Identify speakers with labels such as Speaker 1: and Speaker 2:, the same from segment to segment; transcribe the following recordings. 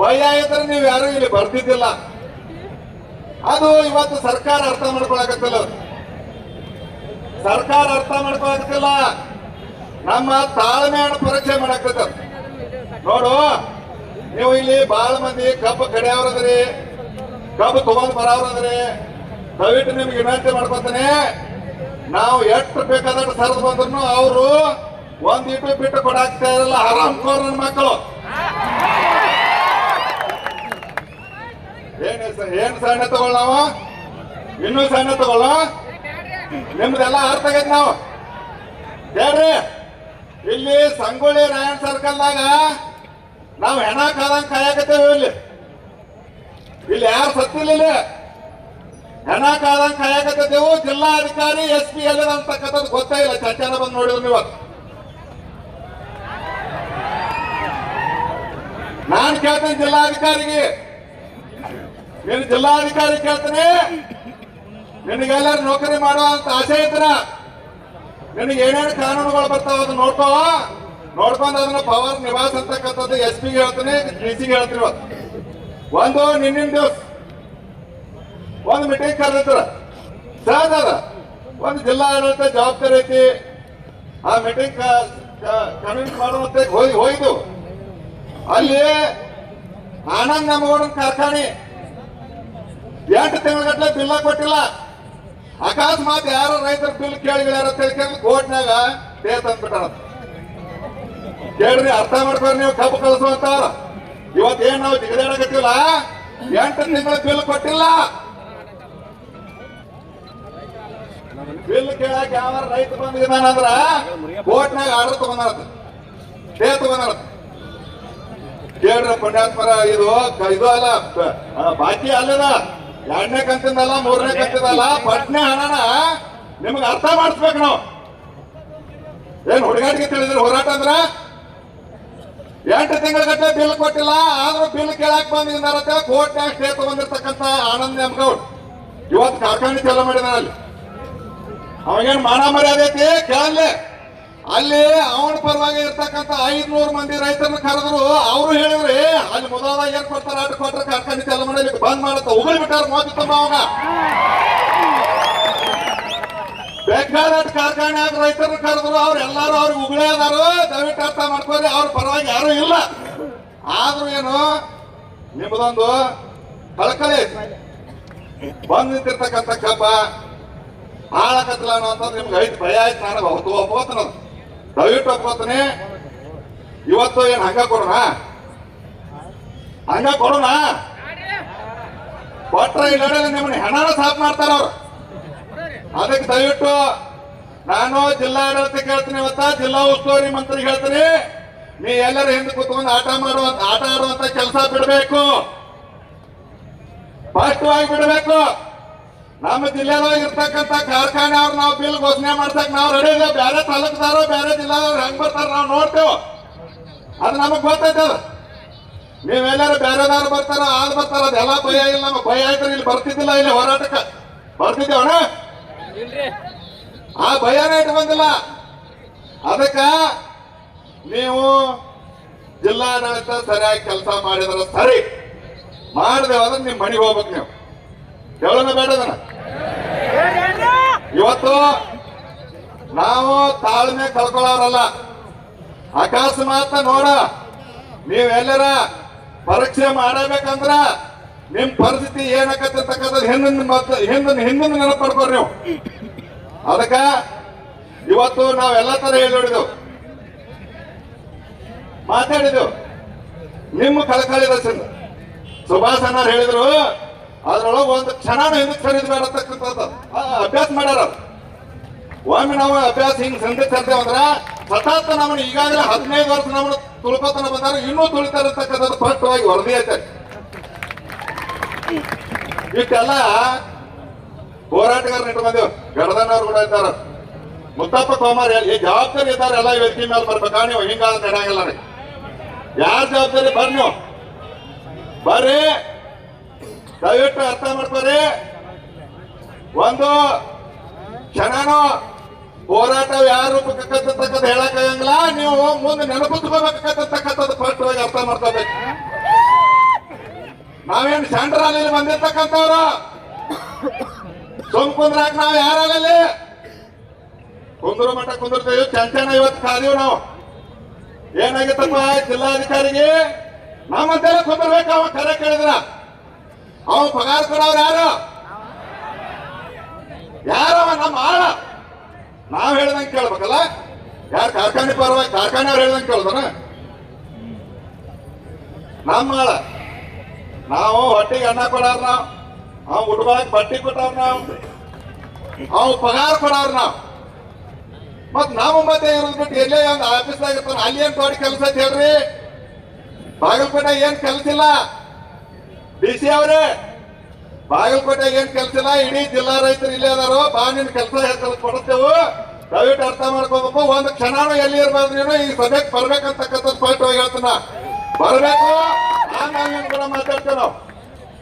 Speaker 1: ಭಯ ಇದ್ರೆ ನೀವು ಯಾರು ಇಲ್ಲಿ ಬರ್ತಿದ್ದಿಲ್ಲ ಅದು ಇವತ್ತು ಸರ್ಕಾರ ಅರ್ಥ ಮಾಡ್ಕೊಳಕತ್ತಿಲ್ಲ. ಸರ್ಕಾರ ಅರ್ಥ ಮಾಡ್ಕೊಳಕತ್ತಿಲ್ಲ. ನಮ್ಮ ತಾಳ್ಮೆಯನ್ನು ಪರೀಕ್ಷೆ ಮಾಡಕತ್ತ ನೋಡು, ನೀವು ಇಲ್ಲಿ ಬಹಳ ಮಂದಿ ಕಬ್ಬು ಕಡಿಯವ್ರದ್ರಿ ಕಬ್ಬು ತಗೊಂಡ್ ಬರವ್ರದ್ರಿ ದಯವಿಟ್ಟು ನಿಮ್ಗೆ ವಿನಂತಿ ಮಾಡ್ಕೊತಾನೆ. ನಾವು ಎಷ್ಟು ಬೇಕಾದಷ್ಟು ಸರಿದು ಬಂದ್ರು ಅವರು ಒಂದ್ ಇಟ್ಟು ಬಿಟ್ಟು ಕೊಡಾಕ್ತಾ ಇರಲ್ಲ. ಆರಾಮ್ ಕೋರ್ ಮಕ್ಕಳು. ಏನ್ ಸಣ್ಣ ತಗೊಳ್ಳ ನಾವು? ಇನ್ನೂ ಸಣ್ಣ ತಗೊಳ್ಳ? ನಿಮ್ದೆಲ್ಲ ಅರ್ಥ ಆಗೈತ್ ನಾವು. ಹೇಳ್ರಿ. ಇಲ್ಲಿ ಸಂಗೊಳ್ಳಿ ರಾಯಣ್ ಸರ್ಕಲ್ದಾಗ ನಾವು ಹೆಣ ಕಾಲ ಕಾಯಕತ್ತೇವೆ ಇಲ್ಲಿ. ಇಲ್ಲಿ ಯಾರು ಸತ್ತಿಲ್ಲ ಇಲ್ಲಿ? ಹೆಣ ಕಾದಂಗ್ ಕಾಯಕತ್ತೇವು. ಜಿಲ್ಲಾಧಿಕಾರಿ, ಎಸ್ ಪಿ ಎಲ್ ಅಂತಕ್ಕಂಥದ್ದು ಗೊತ್ತೇ ಇಲ್ಲ. ಚರ್ಚೆನ ಬಂದು ನೋಡಿದ್ರು ನೀವು. ನಾನ್ ಕೇಳ್ತೇನೆ ಜಿಲ್ಲಾಧಿಕಾರಿಗೆ. ನೀನು ಜಿಲ್ಲಾಧಿಕಾರಿ ಕೇಳ್ತೀನಿ? ನಿನಗೆಲ್ಲರೂ ನೌಕರಿ ಮಾಡುವಂತ ಆಸೆ ಇದ್ರ? ನಿನಗೆ ಏನೇನು ಕಾನೂನುಗಳು ಬರ್ತಾವ ಅದನ್ನ ನೋಡ್ಕೋ. ನೋಡ್ಕೊಂಡು ಅದನ್ನ ಪವರ್ ನಿವಾಸ ಅಂತಕ್ಕಂಥದ್ದು ಎಸ್ ಪಿಗೆ ಹೇಳ್ತಾನೆ, ಡಿ ಸಿಗೆ ಹೇಳ್ತೀನಿ ಒಂದು ನಿನ್ನಿನ ದಿವಸ. ಒಂದು ಮೀಟಿಂಗ್ ಕರೆದಿರ್ತಾರ ಸಹಜ ಅದ. ಒಂದು ಜಿಲ್ಲಾ ಆಡಳಿತ ಜವಾಬ್ದಾರಿ ಐತಿ. ಆ ಮೀಟಿಂಗ್ ಕನ್ವಿನ್ಸ್ ಮಾಡುವಂತ ಹೋಯ್ದು ಅಲ್ಲಿ ಆನಂದ್ ನಮಗೌಡನ್ ಕಾರ್ಖಾನೆ. ಎಂಟು ತಿಂಗಳಗಟ್ಲೆ ಬಿಲ್ಲ ಕೊಟ್ಟಿಲ್ಲ. ಅಕಸ್ಮಾತ್ ಯಾರು ರೈತರ ಬಿಲ್ ಕೇಳಿಗ್ಯಾರ ತಿಳ್ಕೊಂಡು ಕೋರ್ಟ್ನಾಗ ಡೇ ತಂದ್ಬಿಟ್ಟಾರ ಕೇಳ್ರಿ, ಅರ್ಥ ಮಾಡ್ಕೊಂಡು ನೀವು, ಕಬ್ಬು ಕಳಿಸುವಂತ ಇವತ್ತೇನ್ ನಾವು ಜಿಗದಾಡಕತ್ತಿಲ್ಲ ಎಂಟು ತಿಂಗಳ ಬಿಲ್ ಕೊಟ್ಟಿಲ್ಲ. ಬಿಲ್ ಕೇಳಕ್ ಯಾವ ರೈತ ಬಂದಿದ್ದಾನಂದ್ರ ಕೋರ್ಟ್ನಾಗ ಆರ್ಡರ್ ತಗೊಂಡಾರತ್ತ ಡೇ ತಗೊಂಡಾರತ್ತ ಕೇಳ್ರಿ ಪುಣ್ಯಾತ್ಮರ ಇದು ಇದು ಅಲ್ಲ ಬಾಕಿ ಅಲ್ಲದ. ಎರಡನೇ ಕಂತಿಂದಲ್ಲ, ಮೂರನೇ ಕಂತಿಂದಲ್ಲ ಪಟ್ನೆ ಹಣನ ನಿಮ್ಗೆ ಅರ್ಥ ಮಾಡಿಸ್ಬೇಕು ನಾವು. ಏನ್ ಹುಡುಗಾಟಿಗೆ ತಿಳಿದ್ರೆ ಹೋರಾಟ ಅಂದ್ರ? ಎಂಟು ತಿಂಗಳ ಗಟ್ಟಲೆ ಬಿಲ್ ಕೊಟ್ಟಿಲ್ಲ, ಆದ್ರೂ ಬಿಲ್ ಕೇಳಕ್ ಬಂದಿದ್ದಾರತ್ತೆ ಕೋರ್ಟ್ನಾಗ ಸ್ಟೇ ತಗೊಂಡಿರ್ತಕ್ಕಂಥ ಆನಂದ್ ನೆಮ್ಗೌಡ್ ಇವತ್ತು ಕಾರ್ಖಾನೆ ಚಲೋ ಮಾಡಿದಾನ ಅಲ್ಲಿ ಅವಾಗೇನ್ ಮಾನ ಮರ್ಯಾದೆ ಐತಿ? ಕೇಳಲ್ಲಿ. ಅಲ್ಲಿ ಅವನ ಪರವಾಗಿ ಇರ್ತಕ್ಕಂಥ ಐದ್ನೂರು ಮಂದಿ ರೈತರನ್ನ ಕರೆದ್ರು. ಅವರು ಹೇಳಿದ್ರಿ ಅಲ್ಲಿ ಮೊದಲಾಗಿ ಏನ್ ಕೊಡ್ತಾರ? ಆಟ ಕೊಟ್ರೆ ಕಾರ್ಖಾನೆ ಚಾಲು ಮಾಡಿ ಬಂದ್ ಮಾಡುತ್ತ. ಉಗುಳಿ ಬಿಟ್ಟಾರ ಮೋದಿ ತಮ್ಮ ಅವಾಗ. ಬೇಕಾದಷ್ಟು ಕಾರ್ಖಾನೆ ರೈತರನ್ನ ಕರೆದ್ರು. ಅವ್ರು ಎಲ್ಲಾರು ಅವ್ರಿಗೆ ಉಗುಳೇ ಅದಾರು. ದಯವಿಟ್ಟು ಅರ್ಥ ಮಾಡ್ಕೋರಿ ಅವ್ರ ಪರವಾಗಿ ಯಾರು ಇಲ್ಲ. ಆದ್ರೂ ಏನು ನಿಮ್ಮದೊಂದು ಕಳಕಳಿ. ಬಂದ್ ನಿಂತಿರ್ತಕ್ಕಂಥ ಕಬ್ಬ ಹಾಳಾಕತ್ತಲ್ಲ ಅನ್ನೋ ಅಂತಂದ್ರೆ ನಿಮ್ಗೆ ಐದು ಭಯ ಆಯ್ತು ನಾನು ಹೊತ್ತು ಒಪ್ಕೋತಾನ ದಯವಿಟ್ಟು ಇವತ್ತು ಏನ್ ಹಂಗ ಕೊಡೋಣ? ಹಂಗ ಕೊಡೋಣ? ಕೊಟ್ರ ಇಲ್ಲ ನಿಮ್ಮನ್ನ ಹೆಣನ ಸಾಫ್ ಮಾಡ್ತಾರ ಅವ್ರು. ಅದಕ್ಕೆ ದಯವಿಟ್ಟು ನಾನು ಜಿಲ್ಲಾ ಅಂತ ಕೇಳ್ತೀನಿ ಇವತ್ತ, ಜಿಲ್ಲಾ ಉಸ್ತುವಾರಿ ಮಂತ್ರಿ ಹೇಳ್ತೀನಿ, ನೀ ಎಲ್ಲರೂ ಹಿಂದೆ ಕೂತ್ಕೊಂಡು ಆಟ ಮಾಡುವ ಆಟ ಆಡುವಂತ ಕೆಲಸ ಬಿಡಬೇಕು. ಸ್ಪಷ್ಟವಾಗಿ ಬಿಡಬೇಕು. ನಮ್ಮ ಜಿಲ್ಲೆದಾಗ ಇರ್ತಕ್ಕಂಥ ಕಾರ್ಖಾನೆ ಅವ್ರು ನಾವು ಬಿಲ್ ಘೋಷಣೆ ಮಾಡ್ಸಕ್ ನಾವು ರೆಡಿ ಇಲ್ಲ ಬೇರೆ ತಾಲೂಕದಾರು ಬೇರೆ ಜಿಲ್ಲಾದವ್ರು ಹೆಂಗ್ ಬರ್ತಾರ ನಾವು ನೋಡ್ತೇವೆ. ಅದು ನಮಗ್ ಗೊತ್ತೈತೆ ನೀವೆಲ್ಲಾರು ಬೇರೆದವ್ರು ಬರ್ತಾರ ಆದ್ ಬರ್ತಾರ ಅದೆಲ್ಲ ಭಯ ಇಲ್ಲ ನಮಗ್ ಭಯ ಆಯ್ತು ಇಲ್ಲಿ ಬರ್ತಿದ್ದಿಲ್ಲ ಇಲ್ಲಿ ಹೋರಾಟಕ್ಕೆ. ಬರ್ತಿದ್ದೇವಣ ಆ ಭಯನೇ ಇಟ್ಕೊಂಡಿಲ್ಲ. ಅದಕ್ಕ ನೀವು ಜಿಲ್ಲಾಡಳಿತ ಸರಿಯಾಗಿ ಕೆಲಸ ಮಾಡಿದ್ರೆ ಸರಿ. ಮಾಡಿದೆವು ಅಂದ್ರೆ ನಿಮ್ ಮನೆಗೆ ಹೋಗ್ಬೇಕು ನೀವು. ಹೇಳೋಣ ಬೇಡದನ ಇವತ್ತು ನಾವು ತಾಳ್ಮೆ ಕಳ್ಕೊಳ್ಳೋರಲ್ಲ. ಅಕಸ್ಮಾತ್ ನೋಡ, ನೀವೆಲ್ಲರ ಪರೀಕ್ಷೆ ಮಾಡಬೇಕಂದ್ರ ನಿಮ್ ಪರಿಸ್ಥಿತಿ ಏನಕ್ಕಂತಕ್ಕಂಥದ್ದು ಹಿಂದಿನ ಮತ್ತೆ ಹಿಂದಿನ ಹಿಂದಿನ ನೆನಪು ಮಾಡ್ಕೊರಿ ನೀವು. ಅದಕ್ಕ ಇವತ್ತು ನಾವೆಲ್ಲ ತರ ಹೇಳಿ ನೋಡಿದೆವು. ಮಾತಾಡಿದೆವು. ನಿಮ್ಮ ಕಳಕಳಿ ರಚನೆ ಸುಭಾಷ್ ಅನ್ನ ಹೇಳಿದ್ರು ಅದ್ರೊಳಗೆ ಒಂದು ಕ್ಷಣನೂ ಹಿಂದಕ್ಕೆ ಅಂತಕ್ಕಂಥದ್ದು ಆ, ಅಭ್ಯಾಸ ಮಾಡ್ಯಾರ. ಒಮ್ಮೆ ನಾವು ಅಭ್ಯಾಸ ಹಿಂಗ್ ಚರ್ಚೆ ಅಂದ್ರ ಸತತ ನಮ್ಮನ್ನ ಈಗಾಗಲೇ ಹದಿನೈದು ವರ್ಷ ನಮ್ನ ತುಳ್ಕೊತನ ಬಂದಾರ ಇನ್ನೂ ತುಳಿತಾರ ಅಂತಕ್ಕಂಥದ್ದು ಸ್ಪಷ್ಟವಾಗಿ ವರದಿ ಐತೆ. ಇಷ್ಟೆಲ್ಲ ಹೋರಾಟಗಾರನ ನಿಟ್ಟು ಗಡದನವ್ರು ಕೂಡ ಇದ್ದಾರ. ಮುತ್ತಪ್ಪ ಕುಮಾರ್ ಈ ಜವಾಬ್ದಾರಿ ಇದ್ದಾರೆ ಎಲ್ಲ ವ್ಯಕ್ತಿ ಮೇಲೆ ಬರ್ಬೇಕಾ ನೀವು? ಹಿಂಗಾದ ನಡೆಯಂಗಿಲ್ಲ ರೀ. ಯಾರ ಜವಾಬ್ದಾರಿ? ಬರ್ರಿ ನೀವು. ಬರ್ರಿ. ದಯವಿಟ್ಟು ಅರ್ಥ ಮಾಡ್ತಾರೆ ಒಂದು ಕ್ಷಣನೂ ಹೋರಾಟ ಯಾರು ರೂಪಕ್ಕಂತಕ್ಕಂಥ ಹೇಳಕ್ಕಾಗಂಗಿಲ್ಲ. ನೀವು ಮುಂದೆ ನೆನಪಿಸ್ಕೋಬೇಕಂತಕ್ಕಂಥದ್ದು ಹೋಗಿ ಅರ್ಥ ಮಾಡ್ಕೋಬೇಕು ನಾವೇನು ಸೆಂಟ್ರಲ್ಲಿ ಬಂದಿರ್ತಕ್ಕಂಥವ್ರು? ಸುಮ್ ಕುಂದ್ರಾಕ ನಾವ್ ಯಾರಲ್ಲಿ ಕುಂದ್ರು ಮಠ ಕುಂದಿರ್ತೀವಿ ಚಂಚನ ಇವತ್ತು ಕಾದೀವಿ ನಾವು. ಏನಾಗಿತ್ತಪ್ಪ, ಜಿಲ್ಲಾಧಿಕಾರಿಗೆ? ನಮ್ಮಂತೆಲ್ಲ ಕುಂದಿರ್ಬೇಕು, ಅವ ಕರೆ ಕೇಳಿದ್ರ. ಅವ ಪಗಾರ ಕೊಡೋರು ಯಾರು? ಯಾರವ ನಮ್ಮ ಆಳ? ನಾವ್ ಹೇಳ್ದಂಗೆ ಕೇಳ್ಬೇಕಲ್ಲ? ಯಾರು ಕಾರ್ಖಾನೆ ಪರವಾಗಿ ಕಾರ್ಖಾನೆ ಅವ್ರು ಹೇಳ್ದಂಗೆ ಕೇಳ್ದನ ನಮ್ಮ ಆಳ. ನಾವು ಹೊಟ್ಟಿಗೆ ಅನ್ನ ಕೊಡಾರ ನಾವು. ಅವ್ ಹುಡುಗಕ್ಕೆ ಬಟ್ಟಿ ಕೊಟ್ಟವ್ರ ನಾವು. ಅವ್ ಪಗಾರ ಕೊಡವ್ರ ನಾವು. ಮತ್ ನಾವು ಮತ್ತೆ ಇರೋದ್ಬಿಟ್ಟು ಎಲ್ಲೇ ಒಂದು ಆಫೀಸ್ದಾಗ ಇರ್ತಾನ ಅಲ್ಲಿ ಏನ್ ತೋಡಿ ಕೆಲಸ ಹೇಳ್ರಿ? ಬಾಗಲಕೋಟೆ ಏನ್ ಕೆಲಸ ಇಲ್ಲ? ಡಿ ಸಿ ಅವರೇ ಬಾಗಲಕೋಟೆ ಏನ್ ಕೆಲಸ ಇಲ್ಲ? ಇಡೀ ಜಿಲ್ಲಾ ರೈತರು ಇಲ್ಲೇ ಅದಾರೋ, ಬಾ ಕೆಲಸ ಹೆಚ್ಚು ಕೊಡುತ್ತೇವು. ದಯವಿಟ್ಟು ಅರ್ಥ ಮಾಡ್ಕೋಬೇಕು. ಒಂದು ಕ್ಷಣ ಎಲ್ಲಿ ಇರ್ಬಾರ್ದು ನೀನು? ಈ ಸಭೆಗೆ ಬರ್ಬೇಕಂತಕ್ಕಂಥ ಸ್ಪಷ್ಟವಾಗಿ ಹೇಳ್ತಾನ ಬರ್ಬೇಕು? ಆಮೇಲೆ ಕೂಡ ಮಾತಾಡ್ತೇವೆ ನಾವು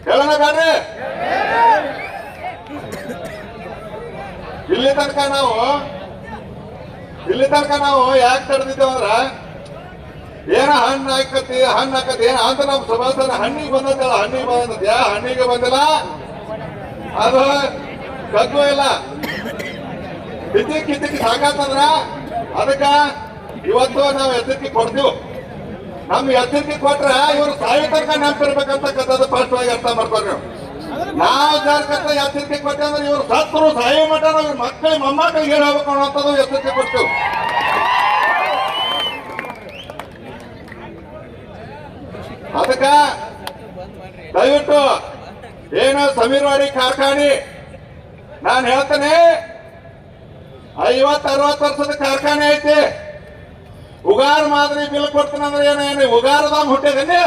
Speaker 1: ಹೇಳೋಣ ಬೇಡ್ರಿ ಇಲ್ಲಿ ತನಕ ನಾವು, ಇಲ್ಲಿ ತನಕ ನಾವು ಯಾಕೆ ತಡೆದಿದ್ದೇವೆ ಅಂದ್ರ ಏನ ಹಣ್ಣು ಹಾಕತಿ ಹಣ್ಣು ಹಾಕತಿ ಏನ ಅಂತ ನಮ್ಮ ಸಮಾಧಾನ ಹಣ್ಣಿಗೆ ಬಂದದಲ್ಲ ಹಣ್ಣಿಗೆ ಬಂದ ಯಾ ಹಣ್ಣಿಗೆ ಬಂದಿಲ್ಲ? ಅದು ಕಗ್ಗು ಇಲ್ಲ. ಕಿತ್ತಿಗೆ ಸಾಕಂದ್ರ ಅದಕ್ಕ ಇವತ್ತು ನಾವು ಎದ್ದಕ್ಕೆ ಕೊಡ್ತೀವಿ. ನಮ್ ಎದ್ದಕ್ಕೆ ಕೊಟ್ರ ಇವ್ರು ಸಾಯಿ ತನಕ ನೆನಪಿರ್ಬೇಕಂತಕ್ಕಂಥದ್ದು ಆಗಿ ಅರ್ಥ ಮಾಡ್ಕೊಂಡು ನೀವು ಜಾರಕತ್ತ ಎಚ್ಚರಿಕೆ ಕೊಟ್ಟೆ ಅಂದ್ರೆ ಇವ್ರು ಸತ್ರು, ಸಾಯಿ ಮಠ, ಇವ್ರ ಮಕ್ಕಳಿಗೆ ಮೊಮ್ಮಕ್ಕಳಿಗೆ ಹೇಳಿ ಹೋಗ್ಬೇಕು ಅನ್ನೋಂಥದ್ದು ಎಚ್ಚರಿಕೆ ಕೊಡ್ತೀವಿ. ಅದಕ್ಕ ದಯವಿಟ್ಟು ಏನು ಸಮೀರ್ವಾಡಿ ಕಾರ್ಖಾನೆ. ನಾನು ಹೇಳ್ತೇನೆ ಐವತ್ ಅರವತ್ ವರ್ಷದ ಕಾರ್ಖಾನೆ ಐತಿ. ಉಗಾರ ಮಾದರಿ ಬಿಲ್ ಕೊಡ್ತಾನಂದ್ರೆ ಏನ, ಏನು ಉಗಾರದಾಮ್ ಹುಟ್ಟಿದೀನಿ?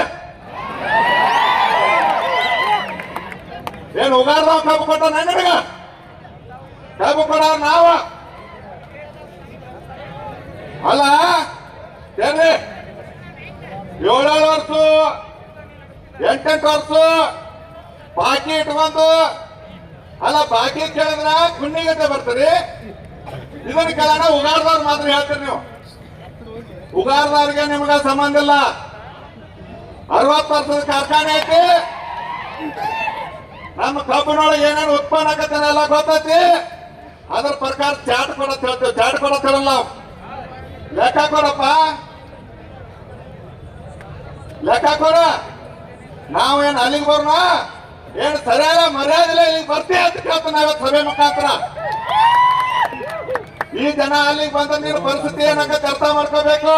Speaker 1: ಏನು ಉಗಾರದಾಮ್ ಕಬ್ಬು ಕೊಟ್ಟ ನನಗ? ಕಬ್ಬು ಕೊಡ ನಾವ? ಅಲ್ಲ, ಏನ್ರಿ? ಏಳೇಳು ವರ್ಷ, ಎಂಟೆಂಟು ವರ್ಷ, ಬಾಕಿ ಇಟ್ಕೊಂಡು ಅಲ್ಲ, ಬಾಕಿ ಕೇಳಿದ್ರ ಕುಣ್ಣಿಗತೆ ಬರ್ತೀರಿ ಇದನ್ನ ಕೇಳೋಣ ಉಗಾರದವ್ರು ಮಾತ್ರ ಹೇಳ್ತೀರಿ ನೀವು. ಉಗಾರದವ್ರಿಗೆ ನಿಮ್ಗ ಸಂಬಂಧ ಇಲ್ಲ. ಅರವತ್ತು ವರ್ಷದ ಕಾರ್ಖಾನೆ ಐತಿ. ನಮ್ಮ ಕಬ್ಬಿನೊಳಗೆ ಏನೇನು ಉತ್ಪನ್ನ ಆಗತ್ತೆ ಎಲ್ಲ ಗೊತ್ತೈತಿ. ಅದ್ರ ಪ್ರಕಾರ ಚಾಟ್ ಕೊಡತ್ ಹೇಳ್ತೇವೆ. ಚಾಟ್ ಕೊಡತ್ ಹೇಳಲ್ಲ ಲೆಕ್ಕ ಕೊಡಪ್ಪ. ಲೆಕ್ಕ ಕೊಡ ನಾವು ಏನ್ ಅಲ್ಲಿಗೆ ಬರೋಣ ಏನ್ ಸರಿಯಾದ ಮರ್ಯಾದೆ ಇಲ್ಲಿಗೆ ಬರ್ತೀಯ ಅಂತ ಕೇಳ್ತಾನೆ ಸಭೆ ಮುಖಾಂತರ. ಈ ಜನ ಅಲ್ಲಿಗೆ ಬಂದ ನೀನು ಪರಿಸ್ಥಿತಿ ಏನಂತ ಅರ್ಥ ಮಾಡ್ಕೋಬೇಕು?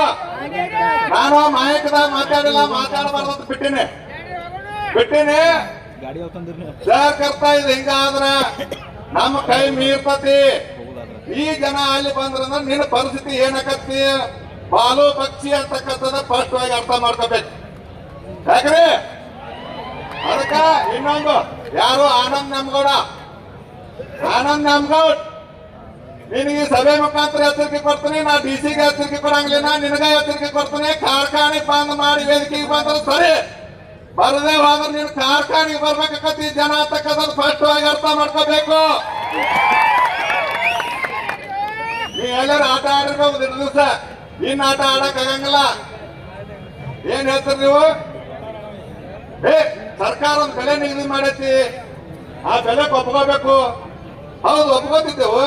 Speaker 1: ನಾನು ಮಾಯಕದ ಮಾತಾಡಿಲ್ಲ, ಮಾತಾಡಬಾರ್ದು ಅಂತ ಬಿಟ್ಟಿನಿ. ಬಿಟ್ಟಿನಿ. ಕರ್ತಾ ಇದೆ ಹಿಂಗಾದ್ರ ನಮ್ಮ ಕೈ ಮೀರ್ತತಿ ಈ ಜನ ಅಲ್ಲಿ ಬಂದ್ರಂದ್ರ ನಿನ್ನ ಪರಿಸ್ಥಿತಿ ಏನಕತ್ತಿ? ಬಾಲು ಪಕ್ಷಿ ಅಂತಕ್ಕಂಥದ್ದು ಸ್ಪಷ್ಟವಾಗಿ ಅರ್ಥ ಮಾಡ್ಕೋಬೇಕು. ಯಾಕ್ರಿ? ಅದಕ್ಕ ಇನ್ನೊಂದು, ಯಾರು ಆನಂದ್ ನಮ್ಗೌಡ? ಆನಂದ್ ನಮ್ಗೌಡ್, ನಿನಗೆ ಸಭೆ ಮುಖಾಂತರ ಎಚ್ಚರಿಕೆ ಕೊಡ್ತೀನಿ, ನಾ ಡಿ ಸಿಗೆ ಎಚ್ಚರಿಕೆ ಕೊಡಂಗಿಲ್ಲ ನಿನಗ ಎಚ್ಚರಿಕೆ ಕೊಡ್ತೀನಿ ಕಾರ್ಖಾನೆ ಬಂದ್ ಮಾಡಿ ವೇದಿಕೆಗೆ ಬಂದ್ರೆ ಸರಿ. ಬರದೇ ಹೋದ್ರೆ ನೀನು ಕಾರ್ಖಾನೆಗೆ ಬರ್ಬೇಕಾಗತ್ತಿ ಜನ ಅಂತಕ್ಕಂಥದ್ದು ಸ್ಪಷ್ಟವಾಗಿ ಅರ್ಥ ಮಾಡ್ಕೋಬೇಕು. ನೀ ಎಲ್ಲರೂ ಆಟ ಆಡಿರ್ಬೇಕು ದಿನ ದಿವಸ. ಇನ್ ಆಟ ಆಡಕ್ ಆಗಂಗಿಲ್ಲ ಏನ್ ಹೇಳ್ತೀರಿ ನೀವು? ಸರ್ಕಾರ ಒಂದು ಬೆಲೆ ನಿಗದಿ ಮಾಡೈತಿ. ಆ ಬೆಲೆ ಒಪ್ಕೋಬೇಕು. ಹೌದು, ಒಪ್ಕೋತಿದ್ದೆವು.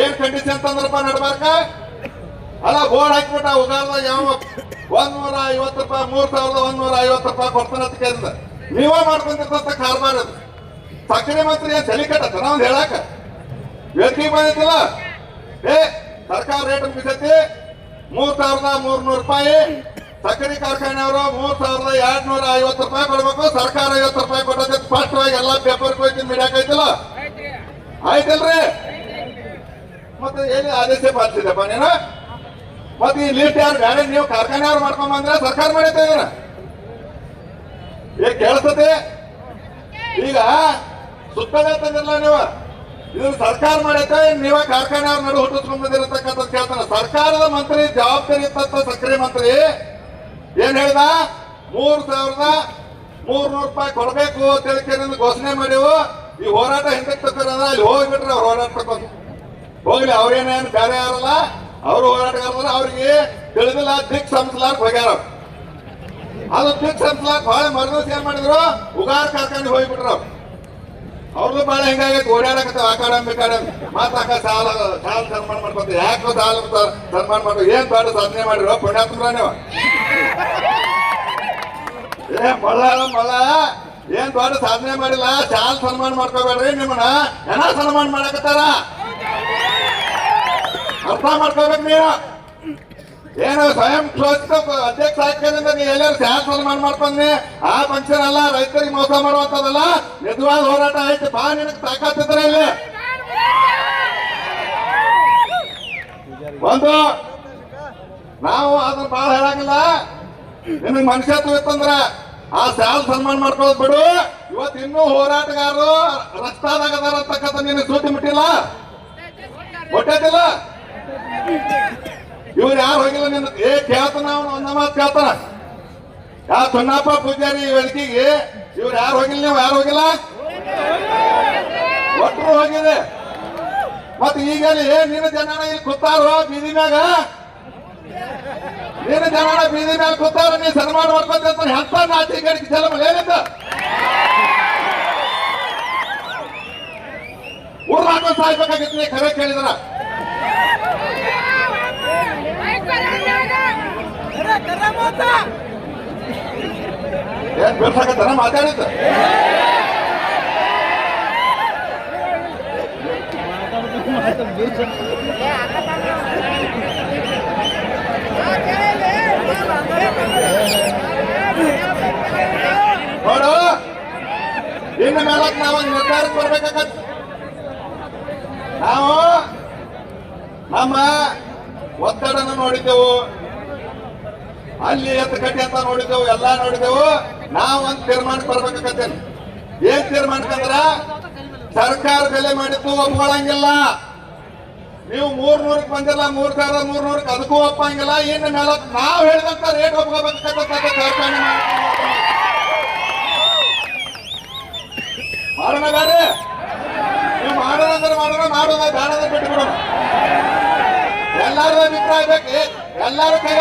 Speaker 1: ಏನ್ ಕಂಡೀಷನ್ ತಂದ್ರಪ್ಪ ನಡ್ಬಾರ್ಕ? ಅಲ್ಲ ಬೋರ್ಡ್ ಹಾಕ್ಬಿಟ್ಟ ಉಗಾರದ ಯಾವ? ಒಂದ್ ನೂರ ಐವತ್ತು ರೂಪಾಯಿ, ಮೂರ್ ಸಾವಿರದ ಒಂದ್ ನೂರ ಐವತ್ತು ರೂಪಾಯಿ ಕೊಡ್ತಾನೆ ಅಂತ ಕೇಳಿದ ನೀವೇ ಮಾಡ್ಕೊಂಡಿರ್ತಂತ ಕಾರ್ಬಾರ್ ಅದು. ಸಕ್ಕರೆ ಮಂತ್ರಿ ಏನ್ ತಲೆ ಕಟ್ಟತ್ತ? ನಾವು ಹೇಳಾಕ ವೇದಿಕೆ ಬಂದಿತ್ತಲ್ಲ? ಏ, ಸರ್ಕಾರ ರೇಟ್ ಬಿಸತಿ ಮೂರ್ ಸಾವಿರದ ಮೂರ್ನೂರು ರೂಪಾಯಿ ಸಕ್ಕರೆ ಕಾರ್ಖಾನೆಯವರು ಮೂರ್ ಸಾವಿರದ ಎರಡ್ನೂರ ಐವತ್ತು ರೂಪಾಯಿ ಕೊಡ್ಬೇಕು. ಸರ್ಕಾರ ಐವತ್ತು ರೂಪಾಯಿ ಕೊಟ್ಟೈತೆ ಸ್ಪಷ್ಟವಾಗಿ ಎಲ್ಲಾ ಪೇಪರ್ ಹೋಯ್ತು ಮೀಡಿಯಾಕ್ ಐತಿಲ್ಲ? ಆಯ್ತಲ್ರಿ? ಮತ್ತೆ ಏನು ಆದೇಶ ಪಾಲಿಸಿದಪ್ಪ ನೀನು? ಮತ್ತೆ ಈ ಲಿಸ್ಟ್ ಯಾರು ಬೇರೆ ನೀವು ಕಾರ್ಖಾನೆಯವ್ರು ಮಾಡ್ಕೊಂಡ್ ಬಂದ್ರೆ ಸರ್ಕಾರ ಮಾಡೈತೆ ಇದನ್ನ ಕೇಳಿಸ್ತತೆ? ಈಗ ಸುತ್ತಲೇ ನೀವ ನೀವು. ಇದನ್ನ ಸರ್ಕಾರ ಮಾಡೈತೆ, ನೀವ ಕಾರ್ಖಾನೆ ಅವ್ರ ನಡು ಹುಟ್ಟಿಸ್ಕೊಂಡ್ ಬಂದಿರತಕ್ಕಂಥ ಕೇಳ್ತಾನೆ. ಸರ್ಕಾರದ ಮಂತ್ರಿ, ಜವಾಬ್ದಾರಿ ಇತ್ತಂತ ಸಕ್ರಿಯ ಮಂತ್ರಿ ಏನ್ ಹೇಳ್ದ? ಮೂರ್ ಸಾವಿರದ ಮೂರ್ನೂರು ರೂಪಾಯಿ ಕೊಡ್ಬೇಕು ಅಂತ ಹೇಳಿ ಘೋಷಣೆ ಮಾಡಿವು. ಈ ಹೋರಾಟ ಹಿಂದಕ್ಕೆ ತಕ್ಕೊಂಡ್ರೆ ಅಲ್ಲಿ ಹೋಗ್ಬಿಟ್ರೆ ಅವ್ರು ಹೋರಾಟ ಮಾಡ್ಕೊಂಡು ಹೋಗ್ಲಿ ಅವ್ರೇನೇನು ಬೇರೆ ಯಾರಲ್ಲ, ಅವರು ಹೋರಾಟಗಾರಲ್ಲ ಅವ್ರಿಗೆ ತಿಳಿದಿಲ್ಲ ದಿಕ್ ಸಂಸ್ಲಾಕ್ ಹೋಗ್ಯಾರ ಅದು ದಿಕ್ ಸಂಸ್ಲಾಕ್ ಬಹಳ ಮರದ ಏನ್ ಮಾಡಿದ್ರು? ಉಗಾರ್ ಕಾರ್ಖಾನೆ ಹೋಗ್ಬಿಟ್ರು ಅವ್ರದ್ದು ಬಹಳ ಹೆಂಗಾಗೈತೆ? ಓಡಾಡಕತ್ತಾವ ಆ ಕಾಡ ಬೇಕಾಡ ಕಡೆ ಮಾತಾಕ ಸಾಲ ಸಾಲ ಸನ್ಮಾನ ಮಾಡ್ಕೊತ ಯಾಕೆ ಸಾಲ ಸನ್ಮಾನ ಮಾಡ್ಕೊ ಏನ್ ಬಾಡ ಸಾಧನೆ ಮಾಡಿರೋ? ಪುಣ್ಯಾತ್ಮರ ನೀವು. ಏ ಮಳ ಮಳ ಏನ್ ದೊಡ್ಡ ಸಾಧನೆ ಮಾಡಿಲ್ಲ? ಸಾಲ ಸನ್ಮಾನ ಮಾಡ್ಕೋಬೇಡ್ರಿ ನಿಮ್ಮನ್ನ. ಏನ ಸನ್ಮಾನ ಮಾಡಕತ್ತಾರ? ಅರ್ಥ ಮಾಡ್ಕೋಬೇಕು ನೀವು. ಏನು ಸ್ವಯಂ ಘೋಷಿತ ಅಧ್ಯಕ್ಷ ಹಾಕಿದ್ರಿಂದ ನೀ ಎಲ್ಲರೂ ಸ್ಯಾಸ್ ಸನ್ಮಾನ ಮಾಡ್ಕೊಂಡ್ನಿ. ಆ ಫಂಕ್ಷನ್ ಅಲ್ಲ ರೈತರಿಗೆ ಮೋಸ ಮಾಡುವಂತದಲ್ಲ ನಿಜವಾದ ಹೋರಾಟ ಆಯ್ತು. ಬಾ, ನಿನಗೆ ತಾಕತ್ತಿದ್ರೆ ಇಲ್ಲಿ. ಒಂದು ನಾವು ಅದನ್ನ ಬಹಳ ಹೇಳಂಗಿಲ್ಲ. ನಿನಗೆ ಮನುಷ್ಯತ್ವ ಇತ್ತಂದ್ರ ಆ ಸ್ಯಾಲ್ ಸನ್ಮಾನ ಮಾಡ್ಕೊಳ್ಳೋದು ಬಿಡು. ಇವತ್ತು ಇನ್ನೂ ಹೋರಾಟಗಾರರು ರಸ್ತಾದಾಗ ಅದಾರ ಅಂತಕ್ಕಂಥ ನೀನು ಸೂಟಿ ಮುಟ್ಟಿಲ್ಲ? ಹೊಟ್ಟೆದಿಲ್ಲ ಇವ್ರು ಯಾರು ಹೋಗಿಲ್ಲ ನಿನ್ನ ಏ, ಕೇಳ್ತಾನ ಅವನು, ಒಂದ ಮಾತು ಕೇಳ್ತಾನ. ಯಾ ಸೊನ್ನಪ್ಪ ಪೂಜಾರಿ ವೇದಿಕೆಗೆ ಇವ್ರು ಯಾರು ಹೋಗಿಲ್ಲ ನೀವು? ಯಾರು ಹೋಗಿಲ್ಲ? ಒಟ್ಟರು ಹೋಗಿದೆ. ಮತ್ತೆ ಈಗ ಏ, ನಿನ್ನ ಜನ ಇಲ್ಲಿ ಕೂತಾರೋ ಬೀದಿ ಮ್ಯಾಗ? ನಿನ್ನ ಬೀದಿನಾಗ ಬೀದಿ ಮ್ಯಾಗ ಕೂತಾರ, ನೀ ಸನ್ಮಾನ ಮಾಡ್ಕೊಂತ ಎಂತ ನಾಚಿ ಗಡಿಗೆ ಜಲಮ ಏನಿತ್ತು ಊರ್ ಹಾಕೊಂಡು ಸಾಯ್ಬೇಕಾಗಿತ್ತು, ನೀ ಕರೆ ಕೇಳಿದ್ರ ಏನ್ ಮಾತಾಡಿದ ನೋಡು ಇನ್ನು ಮೇಲಕ್ ನಾವು ನಿರ್ಧಾರಕ್ಕೆ ಬರ್ಬೇಕಾಗತ್ತೆ. ನಾವು ನಮ್ಮ ಒತ್ತಡನ ನೋಡಿದ್ದೆವು. ಅಲ್ಲಿ ಎತ್ತ ಕಟ್ಟಿ ಅಂತ ನೋಡಿದೆವು ಎಲ್ಲ ನೋಡಿದೆವು ನಾವು ಒಂದು ತೀರ್ಮಾನಕ್ಕೆ ಬರ್ಬೇಕಾಗತ್ತೇನೆ ಏನ್ ತೀರ್ಮಾನಕ್ಕಂದ್ರ ಸರ್ಕಾರ ಬೆಲೆ ಮಾಡಿದ್ದು ಒಪ್ಕೊಳ್ಳಂಗಿಲ್ಲ ನೀವು ಮೂರ್ ನೂರಕ್ಕೆ ಬಂದಿಲ್ಲ, ಮೂರ್ ಸಾವಿರದ ಮೂರ್ ನೂರಕ್ಕೆ ಅದಕ್ಕೂ ಒಪ್ಪಂಗಿಲ್ಲ. ಇನ್ನು ಮೇಲೆ ನಾವು ಹೇಳಿದಂತ ರೇಟ್ ಒಪ್ಕೋಬೇಕಾರೆ ನೀವು ಮಾಡೋದಂದ್ರೆ ಮಾಡೋಣ ಮಾಡೋದ ಬೇಡದ ಬಿಟ್ಬಿಡೋಣ. ಎಲ್ಲಾರು ಅಭಿಪ್ರಾಯ ಬೇಕು. ಎಲ್ಲಾರು ಕೈ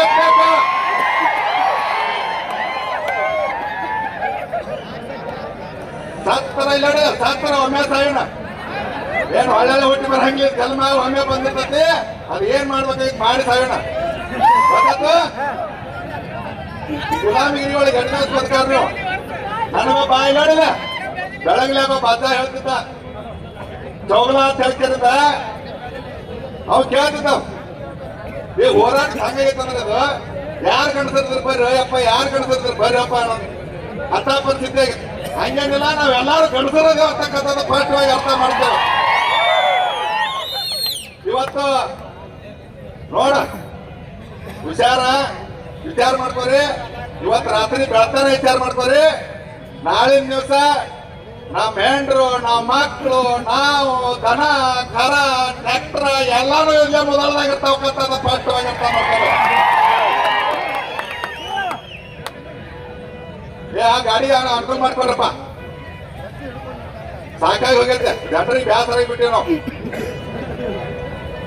Speaker 1: ಇಲ್ಲ ಸಾಕ್ತಾರ ಒಮ್ಮೆ ಸಾಯೋಣ. ಏನ್ ಒಳ್ಳೆ ಹುಟ್ಟಿ ಬರಂಗಿಲ್ಲ ಜನ್ಮ ಒಮ್ಮೆ ಬಂದಿರ್ತೈತಿ, ಅದ್ ಏನ್ ಮಾಡ್ಬೇಕಾಗಿ ಮಾಡಿ ಸಾಯೋಣ. ಗುಲಾಮಿಗಿರಿ ಒಳಗೆ ಹೆಣ್ಣು ಬದುಕಾರ ನೀವು ನನಗ ಬಾಯಿ ನೋಡಿಲ್ಲ. ಬೆಳಗ್ಲೆ ಒಬ್ಬ ಬದ್ದ ಹೇಳ್ತಿದ್ದ. ಚೌಗಲ ಅಂತ ಹೇಳ್ತಿದ್ದ. ಅವ್ ಕೇಳ್ತಿದ್ದ. ಏ, ಹೋರಾಟ ಹಂಗಾಗೈತೆ ಅಂದ್ರೆ ಅದು. ಯಾರು ಕಣ್ಸಿದ್ರು ಬರ್ರಿ ಅಯ್ಯಪ್ಪ ಯಾರು ಕಣ್ಸಿದ್ರು ಬರ್ರಿ ಅಪ್ಪ ಅನ್ನೋದು. ಅಂತ ಪರಿಸ್ಥಿತಿ ಹಂಗೇನಿಲ್ಲ ನಾವೆಲ್ಲಾರು ಗಣಸರದೇ ಅಂತಕ್ಕಂಥದ್ದು ಸ್ಪಷ್ಟವಾಗಿ ಅರ್ಥ ಮಾಡ್ತೇವೆ. ಇವತ್ತು ನೋಡ ವಿಚಾರ ವಿಚಾರ ಮಾಡ್ಕೋರಿ. ಇವತ್ತು ರಾತ್ರಿ ಬೆಳತಾನೆ ವಿಚಾರ ಮಾಡ್ಕೋರಿ. ನಾಳಿನ ದಿವಸ ನಮ್ಮ ಹೆಂಡ್ರು, ನಮ್ಮ ಮಕ್ಕಳು ನಾವು, ದನ, ಕರ, ಟ್ರ್ಯಾಕ್ಟರ್ ಎಲ್ಲಾನು ಇಲ್ಲೇ ಮೊದಲದಾಗಿರ್ತಾವಕ್ಕಂಥದ್ದು ಸ್ಪಷ್ಟವಾಗಿ ಅರ್ಥ ಮಾಡ್ತಾರೆ ಆ ಗಾಡಿ ಅನುಕೂಲ ಮಾಡ್ಕೊಡ್ರಪ್ಪ? ಸಾಕಾಗಿ ಹೋಗೈತೆ. ಜನರಿಗೆ ಬ್ಯಾಸರ ಆಗಿಬಿಟ್ಟಿವಿ ನಾವು.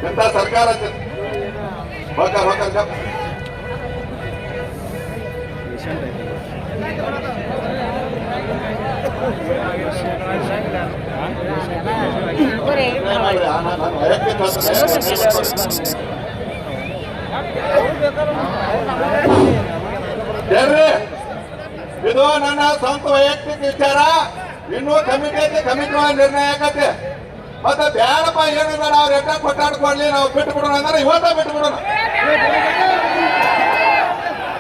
Speaker 1: ಎಂತ ಸರ್ಕಾರ ಹೋಗ ಹೋಗ ಹೇಳ್ರಿ ಇದು ನನ್ನ ಸ್ವಂತ ವೈಯಕ್ತಿಕ ವಿಚಾರ. ಇನ್ನೂ ಕಮಿಟಿ ಐತಿ ಕಮಿಟಿ ನಿರ್ಣಯ ಆಗತ್ತೆ. ಮತ್ತೆ ಬೇಡಪ್ಪ, ಏನಿಲ್ಲ, ನಾವು ರೆಟ್ಟ ಕೊಟ್ಟಾಡ್ಕೊಳ್ಳಿ, ನಾವು ಬಿಟ್ಟು ಬಿಡೋಣ ಅಂದ್ರೆ ಇವತ್ತ ಬಿಟ್ಟು ಬಿಡೋಣ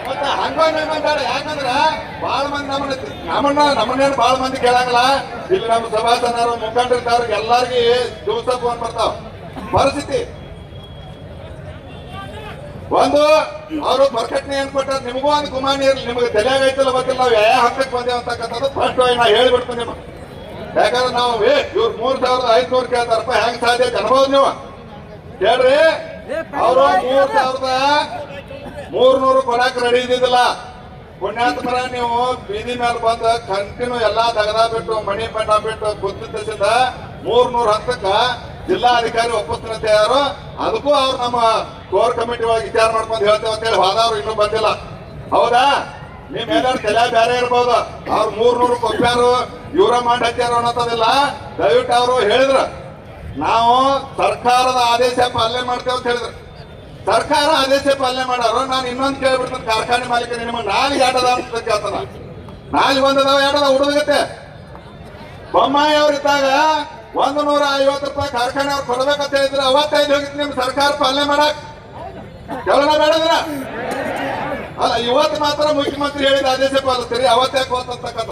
Speaker 1: ಮತ್ತೆ ಬೇಡ ಯಾಕಂದ್ರ ಬಾಳ ಮಂದಿ ನಮ್ಮನ್ನ ನಮ್ಮನ್ನ, ನಮ್ಮನ್ನೇನು ಬಾಳ ಮಂದಿ ಕೇಳಂಗಿಲ್ಲ. ಇಲ್ಲಿ ನಮ್ಮ ಸಭಾಸನರು ಮುಖಂಡರು ಎಲ್ಲಾರ್ಗಿ ದಿವಸ ಫೋನ್ ಬರ್ತಾವ. ಪರಿಸ್ಥಿತಿ. ಒಂದು ಅವರು ಪ್ರಕಟಣೆ ಏನ್ ಕೊಟ್ಟ ನಿಮಗೂ ಒಂದು ಗುಮಾನಿ ಇರಲಿ. ನಿಮಗೆ ತಲೆಯಾಗ ಐತಲ್ಲ ಗೊತ್ತಿಲ್ಲ. ನಾವು ಯಾವ ಹಂತಕ್ಕೆ ಬಂದೇವ ಅಂತಕ್ಕಂಥದ್ದು ಆಗಿ ನಾ ಹೇಳ್ಬಿಡ್ತೀನಿ ನಿಮಗೆ. ಯಾಕಂದ್ರೆ ನಾವು ಏ ಇವ್ರು ಮೂರ್ ಸಾವಿರದ ಐದ್ನೂರು ರೂಪಾಯಿ ಹೆಂಗ್ ಸಾಧ್ಯ ಅನುಭವ ಅನ್ಬೋದು ನೀವು. ಹೇಳ್ರಿ. ಅವರು ಮೂರ್ ಸಾವಿರದ ಮೂರ್ನೂರು ಕೊಡಕ್ ರೆಡಿ ಇದ್ದಿದ್ದಿಲ್ಲ. ಪುಣ್ಯಾತ್ಮರ ನೀವು ಬೀದಿ ಮೇಲೆ ಬಂದ ಕಂಟಿನ್ಯೂ ಎಲ್ಲಾ ತಗದ ಬಿಟ್ಟು ಮಣಿ ಪಣ್ಣ ಬಿಟ್ಟು ಗುತ್ತಿಸಿದ ಮೂರ್ನೂರು ಹಂತಕ್ಕ ಜಿಲ್ಲಾಧಿಕಾರಿ ಒಪ್ಪಿಸ್ತಾರಂತ ಯಾರು ಅದಕ್ಕೂ ಅವ್ರು ನಮ್ಮ ಕೋರ್ ಕಮಿಟಿ ಒಳಗೆ ವಿಚಾರ ಮಾಡ್ಕೊಂಡು ಹೇಳ್ತೇವೆ ಅಂತ ಹೇಳಿ ಹೋದವ್ರು ಇನ್ನೂ ಬಂದಿಲ್ಲ. ಹೌದಾ? ನಿಮ್ ಎಲ್ಲಾರು ತಲೆ ಬೇರೆ ಇರ್ಬೋದು. ಅವ್ರು ಮೂರ್ ನೂರು ಕೊಪ್ಪ್ಯಾರು, ಇವರ ಮಾಡಿ ಹಚ್ಚ್ಯಾರು ಅನ್ನೋದಿಲ್ಲ ದಯವಿಟ್ಟು ಅವರು ಹೇಳಿದ್ರ. ನಾವು ಸರ್ಕಾರದ ಆದೇಶ ಪಾಲನೆ ಮಾಡ್ತೇವೆ ಅಂತ ಹೇಳಿದ್ರು. ಸರ್ಕಾರ ಆದೇಶ ಪಾಲನೆ ಮಾಡೋರು ನಾನು ಇನ್ನೊಂದು ಕೇಳ್ಬಿಡ್ತೀನಿ ಕಾರ್ಖಾನೆ ಮಾಲೀಕ ನಿಮಗೆ ನಾಲ್ಕು ಎರಡದ ಅಂತ ಕೇಳ್ತಾನ ನಾಲ್ಕು ಬಂದದ ಎರಡದ ಹುಡುಗತ್ತೆ ಬೊಮ್ಮಾಯಿ ಅವ್ರು ಇದ್ದಾಗ ಒಂದು ನೂರ ಐವತ್ತು ರೂಪಾಯಿ ಕಾರ್ಖಾನೆ ಅವ್ರು ಕೊಡ್ಬೇಕಂತ ಹೇಳಿದ್ರೆ ಅವತ್ತೈದು ಹೋಗಿತ್ತು ನಿಮ್ ಸರ್ಕಾರ ಪಾಲನೆ ಮಾಡಕ್. ಕೇಳೋಣ ಬೇಡದ್ರ ಅಲ್ಲ, ಇವತ್ತು ಮಾತ್ರ ಮುಖ್ಯಮಂತ್ರಿ ಹೇಳಿದ ಆದೇಶ ಪಾಲಿಸ್ತೀರಿ, ಅವತ್ತೇ ಕೋತಕ್ಕಂಥ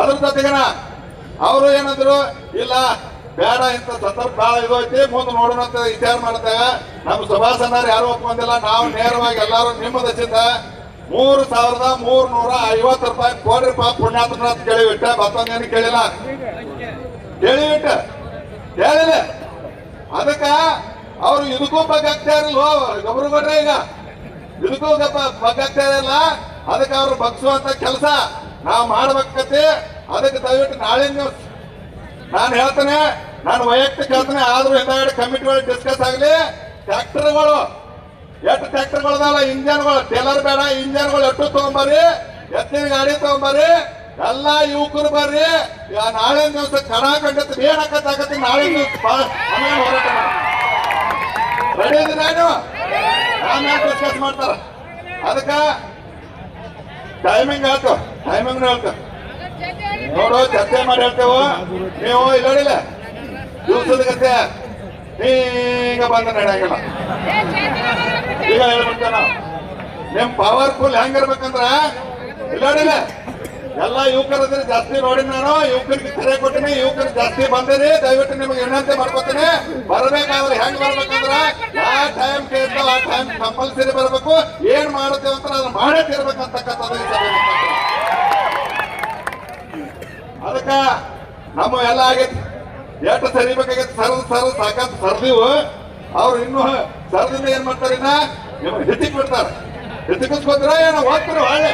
Speaker 1: ಅದ್ರ ಜೊತೆಗಿನ ಅವರು ಏನಂದ್ರು, ಇಲ್ಲ, ಬೇಡ ಇಂಥ ಸಂದರ್ಭ ಬಹಳ ಇದು ಐತಿ ಮುಂದೆ ನೋಡೋಣ ಅಂತ ವಿಚಾರ ಮಾಡಿದಾಗ ನಮ್ಮ ಸುಭಾಷಣ್ಣರು ಯಾರು ಒಪ್ಕೊಂಡಿಲ್ಲ. ನಾವು ನೇರವಾಗಿ ಎಲ್ಲಾರು ನಿಮ್ಮ ದಶಿಂದ ಮೂರು ಸಾವಿರದ ಮೂರ್ ನೂರ ಐವತ್ತು ರೂಪಾಯಿ ಕೊಡ್ರಿಪ್ಪ ಪುಣ್ಯಾತ್ಮನ ಅಂತ ಕೇಳಿಬಿಟ್ಟ ಮತ್ತೊಂದೇನು ಕೇಳಿಲ್ಲ? ಕೇಳಿಬಿಟ್ಟ ಹೇಳಿಲ್ಲ ಅದಕ್ಕ ಅವ್ರು ಇದಕ್ಕೂ ಬಗ್ಗಾಗ್ತಾ ಇರಲ್ವೋ ಕೊಟ್ರೆ ಈಗ. ಇದಕ್ಕೂ ಬಗ್ಗಾಗ್ತಾ ಇರಲ್ಲ ಅದಕ್ಕೆ ಅವ್ರು ಬಗ್ಸುವಂತ ಕೆಲಸ ನಾವು ಮಾಡ್ಬೇಕತಿ ಅದಕ್ಕೆ ದಯವಿಟ್ಟು ನಾಳೆ ನೀವು ನಾನು ಹೇಳ್ತೇನೆ, ನಾನು ವೈಯಕ್ತಿಕ ಹೇಳ್ತೇನೆ, ಆದ್ರೂ ಹಿಂದಾಗಡೆ ಕಮಿಟಿಗಳು ಡಿಸ್ಕಸ್ ಆಗಲಿ. ಟ್ರ್ಯಾಕ್ಟರ್ಗಳು ಎಷ್ಟು ಟ್ರ್ಯಾಕ್ಟರ್ಗಳದಲ್ಲ ಇಂಜನ್ಗಳು ಟೇಲರ್ ಬೇಡ ಇಂಜನ್ಗಳು ಎಷ್ಟು ತೊಗೊಂಬರ್ರಿ, ಎತ್ತಿನ ಗಾಡಿ ತಗೊಂಬರ್ರಿ. ಎಲ್ಲಾ ಯುವಕರು ಬರ್ರಿ. ನಾಳೆ ದಿವಸ ಕಣ ಬೇಡಕತ್ತಾಗತ್ತೆ ನಾಳೆ ದಿವಸ ರೆಡಿ ಇದೀನಿ ನಾನು ಆಮೇಲೆ ಡಿಸ್ಕಸ್ ಮಾಡ್ತಾರ? ಅದಕ್ಕ ಟೈಮಿಂಗ್ ಹಾಕು ಟೈಮಿಂಗ್ ಹೇಳ್ತು ನೋಡು, ಚರ್ಚೆ ಮಾಡಿ ಹೇಳ್ತೇವ. ನೀವು ಇಲ್ಲ ದಿವಸದ ಗತೆ ಈಗ ಬಂದ ನಡೆಯಂಗಿಲ್ಲ ಈಗ ಹೇಳ್ಬಿಡ್ತೇನೆ ನಾವು. ನಿಮ್ ಪವರ್ಫುಲ್ ಹೆಂಗಿರ್ಬೇಕಂದ್ರ ಇಲ್ಲ ಎಲ್ಲ ಯುವಕರದ್ರೆ ಜಾಸ್ತಿ ನೋಡಿ ನಾನು, ಯುವಕರಿಗೆ ಕರೆ ಕೊಟ್ಟಿನಿ, ಯುವಕರು ಜಾಸ್ತಿ ಬಂದಿರಿ, ದಯವಿಟ್ಟು ನಿಮಗೆ ಎಣ್ಣಂತೆ ಮಾಡ್ಕೊತೇನೆ. ಬರಬೇಕಾದ್ರೆ ಹೆಂಗ್ ಬರ್ಬೇಕಂದ್ರ ಯಾವ ಟೈಮ್ ಕೇಳ್ತೋ ಆ ಟೈಮ್ ಕಂಪಲ್ಸರಿ ಬರ್ಬೇಕು. ಏನ್ ಮಾಡುತ್ತೇವೆ ಅಂತ ಅದನ್ನ ಮಾಡೇ ತಿರ್ಬೇಕಂತಕ್ಕಂಥದ್ದು ಅದಕ್ಕ ನಮ್ಮ ಎಲ್ಲ ಆಗೈತಿ. ಎಷ್ಟು ಸರಿಬೇಕಾಗೈತಿ ಸರದ್ ಸರದ್, ಸಾಕಂತ ಸರ್ದಿವು. ಅವ್ರು ಇನ್ನು ಸರದಿಂದ ಏನ್ ಮಾಡ್ತಾರ ಇನ್ನ? ಹಿಟ್ಟಿಕ್ ಬಿಡ್ತಾರ ಹೆಚ್ಚಿಗೆ ಏನೋ ಹೋಗ್ತಾರೆ ಒಳ್ಳೆ